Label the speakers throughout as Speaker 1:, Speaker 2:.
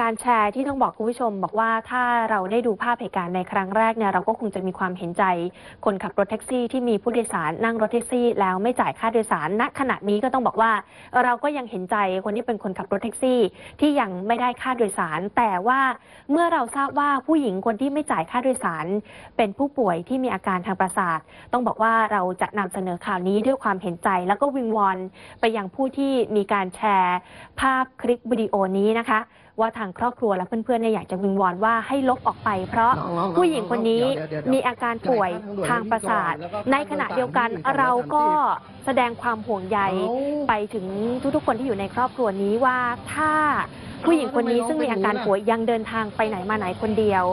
Speaker 1: การแชร์ที่ต้องบอกคุณผู้ชม บอกว่าถ้าเราได้ดูภาพเหตุการณ์ในครั้งแรกเนี่ยเราก็คงจะมีความเห็นใจ คนขับรถแท็กซี่ที่มีผู้โดยสารนั่งรถแท็กซี่ แล้วไม่จ่ายค่าโดยสารณขณะนี้ก็ต้องบอกว่า เราก็ยังเห็นใจคนที่เป็นคนขับรถแท็กซี่ ที่ยังไม่ได้ค่าโดยสาร แต่ว่าเมื่อเราทราบว่าผู้หญิงคนที่ไม่จ่ายค่าโดยสาร เป็นผู้ป่วยที่มีอาการทางประสาท ต้องบอกว่าเราจะนำเสนอข่าวนี้ด้วยความเห็นใจ แล้วก็วิงวอนไปยังผู้ที่มีการแชร์ ภาพคลิปวิดีโอนี้นะคะว่าทางครอบครัวและเพื่อนๆเนี่ยอยากจะวิงวอนว่าให้ลบออกไป เพราะผู้หญิงคนนี้มีอาการป่วยทางประสาท ในขณะเดียวกันเราก็แสดงความห่วงใยไปถึงทุกๆคนที่อยู่ในครอบครัวนี้ว่าถ้า ผู้หญิงคนนี้ซึ่งมีอาการป่วยยังเดินทางไปไหนมาไหนคนเดียว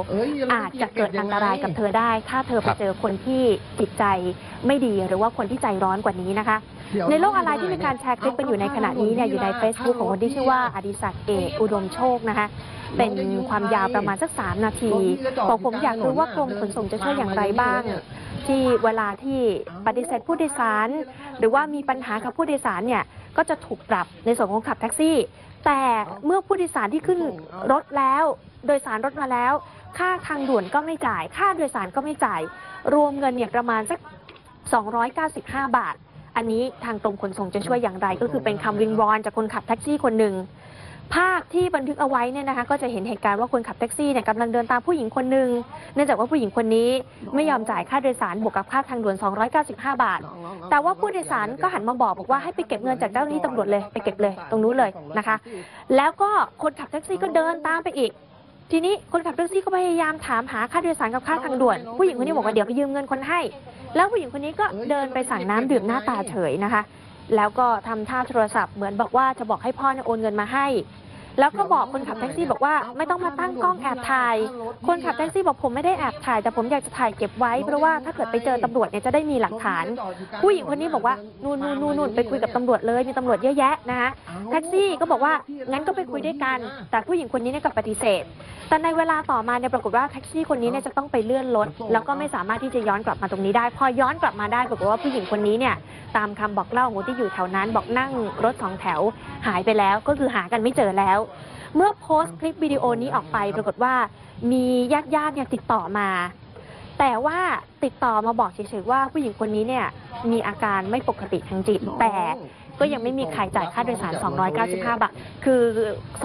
Speaker 1: อาจจะเกิดอันตรายกับเธอได้ ถ้าเธอไป
Speaker 2: ครับ
Speaker 1: เจอคนที่จิตใจไม่ดีหรือว่าคนที่ใจร้อนกว่านี้นะคะ ในโลกออนไลน์ที่มีการแชร์คลิปกันอยู่ในขณะนี้เนี่ยอยู่ใน Facebook ของคนที่ชื่อว่าอดิศักดิ์เอกอุดมโชคนะคะเป็นความยาวประมาณสักสามนาทีบอกผมอยากรู้ว่ากรมขนส่งจะช่วยอย่างไรบ้าง ที่เวลาที่ปฏิเสธผู้โดยสาร หรือว่ามีปัญหากับผู้โดยสารเนี่ย ก็จะถูกปรับในส่วนของขับแท็กซี่ แต่เมื่อผู้โดยสารที่ขึ้นรถแล้ว โดยสารรถมาแล้ว ค่าทางด่วนก็ไม่จ่าย ค่าโดยสารก็ไม่จ่าย รวมเงินเนี่ยประมาณสัก 295 บาท อันนี้ทางกรมขนส่งจะช่วยอย่างไร ก็คือเป็นคำวิงวอนจากคนขับแท็กซี่คนหนึ่ง ภาพที่บันทึกเอาไว้เนี่ยนะคะ ก็จะเห็นเหตุการณ์ว่าคนขับแท็กซี่เนี่ยกำลังเดินตามผู้หญิงคนหนึ่งเนื่องจากว่าผู้หญิงคนนี้ไม่ยอมจ่ายค่าโดยสารบวกกับค่าทางด่วน 295 บาท แต่ว่าผู้โดยสารก็หันมาบอกบอกว่าให้ไปเก็บเงินจากเจ้าหน้าที่ตำรวจเลยไปเก็บเลยตรงนู้นเลยนะคะ แล้วก็คนขับแท็กซี่ก็เดินตามไปอีก ทีนี้คนขับแท็กซี่ก็พยายามถามหาค่าโดยสารกับค่าทางด่วน ผู้หญิงคนนี้บอกว่าเดี๋ยวไปยืมเงินคนให้ แล้วผู้หญิงคนนี้ก็เดินไปสั่งน้ำดื่มหน้าตาเฉยนะคะ แล้วก็ทำท่าโทรศัพท์เหมือนบอกว่าจะบอกให้พ่อเนี่ยโอนเงินมาให้ แล้วก็บอกคนขับแท็กซี่บอกว่าไม่ต้องมาตั้งกล้องแอบถ่าย คนขับแท็กซี่บอกผมไม่ได้แอบถ่าย แต่ผมอยากจะถ่ายเก็บไว้เพราะว่าถ้าเกิดไปเจอตำรวจเนี่ยจะได้มีหลักฐาน ผู้หญิงคนนี้บอกว่านู่นนู่นนู่นนู่นไปคุยกับตำรวจเลยมีตำรวจเยอะแยะนะคะแท็กซี่ก็บอกว่างั้นก็ไปคุยด้วยกัน แต่ผู้หญิงคนนี้เนี่ยกลับปฏิเสธ แต่ในเวลาต่อมาเนี่ยปรากฏว่าแท็กซี่คนนี้เนี่ยจะต้องไปเลื่อนรถแล้วก็ไม่สามารถที่จะย้อนกลับมาตรงนี้ได้ พอย้อนกลับมาได้ปรากฏว่าผู้หญิงคนนี้เนี่ย ตามคำบอกเล่าของคนที่อยู่แถวนั้น บอกนั่งรถสองแถวหายไปแล้ว ก็คือหากันไม่เจอแล้ว เมื่อโพสต์คลิปวิดีโอนี้ออกไปปรากฏว่ามีญาติญาติเนี่ยติดต่อมา แต่ว่าติดต่อมาบอกเฉยๆว่าผู้หญิงคนนี้เนี่ยมีอาการไม่ปกติทางจิตแต่ ก็ยังไม่มีใครจ่ายค่าโดยสาร 295 บาท คือ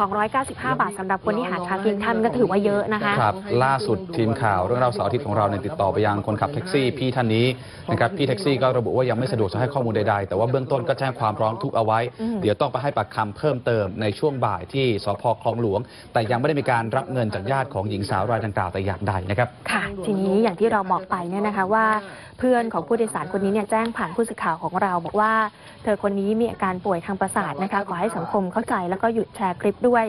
Speaker 1: 295 บาทสำหรับคนที่หาเช้ากินค่ำก็ถือว่าเยอะนะคะ
Speaker 2: ครับล่าสุดทีมข่าวเรื่องราวเสาร์อาทิตย์ของเราเนี่ยติดต่อไปยังคนขับแท็กซี่พี่ท่านนี้นะครับพี่แท็กซี่ก็ระบุว่ายังไม่สะดวกจะให้ข้อมูลใดๆ แต่ว่าเบื้องต้นก็แจ้งความร้องทุกข์เอาไว้
Speaker 1: อืม
Speaker 2: เดี๋ยวต้องไปให้ปากคำเพิ่มเติมในช่วงบ่ายที่สพคลองหลวง แต่ยังไม่ได้มีการรับเงินจากญาติของหญิงสาวรายดังกล่าวแต่อย่างใดนะครับ
Speaker 1: ค่ะ ทีนี้อย่างที่เราบอกไปเนี่ยนะคะว่าเพื่อนของผู้โดยสารคนนี้เนี่ยแจ้งผ่านผู้สื่อข่าวของเรา บอกว่า เธอคนนี้มีอาการป่วยทางประสาทนะคะ ขอให้สังคมเข้าใจแล้วก็หยุดแชร์คลิปด้วย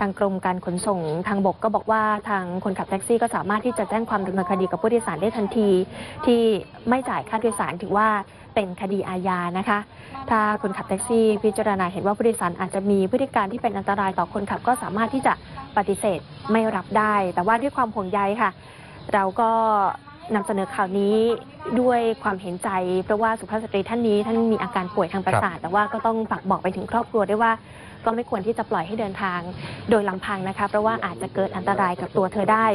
Speaker 1: ทางกรมการขนส่งทางบกก็บอกว่าทางคนขับแท็กซี่ก็สามารถที่จะแจ้งความดำเนินคดีกับผู้โดยสารได้ทันที ที่ไม่จ่ายค่าโดยสารถือว่าเป็นคดีอาญานะคะ ถ้าคนขับแท็กซี่ พิจารณาเห็นว่าผู้โดยสารอาจจะมีพฤติการที่เป็นอันตรายต่อคนขับก็สามารถที่จะปฏิเสธไม่รับได้ แต่ว่าด้วยความห่วงใยค่ะ เราก็ นำเสนอข่าวนี้ด้วยความเห็นใจ เพราะว่าสุภาพสตรีท่านนี้ท่านมีอาการป่วยทางประสาท แต่ว่าก็ต้องฝากบอกไปถึงครอบครัวด้วยว่า ก็ไม่ควรที่จะปล่อยให้เดินทางโดยลำพังนะคะ เพราะว่าอาจจะเกิดอันตรายกับตัวเธอได้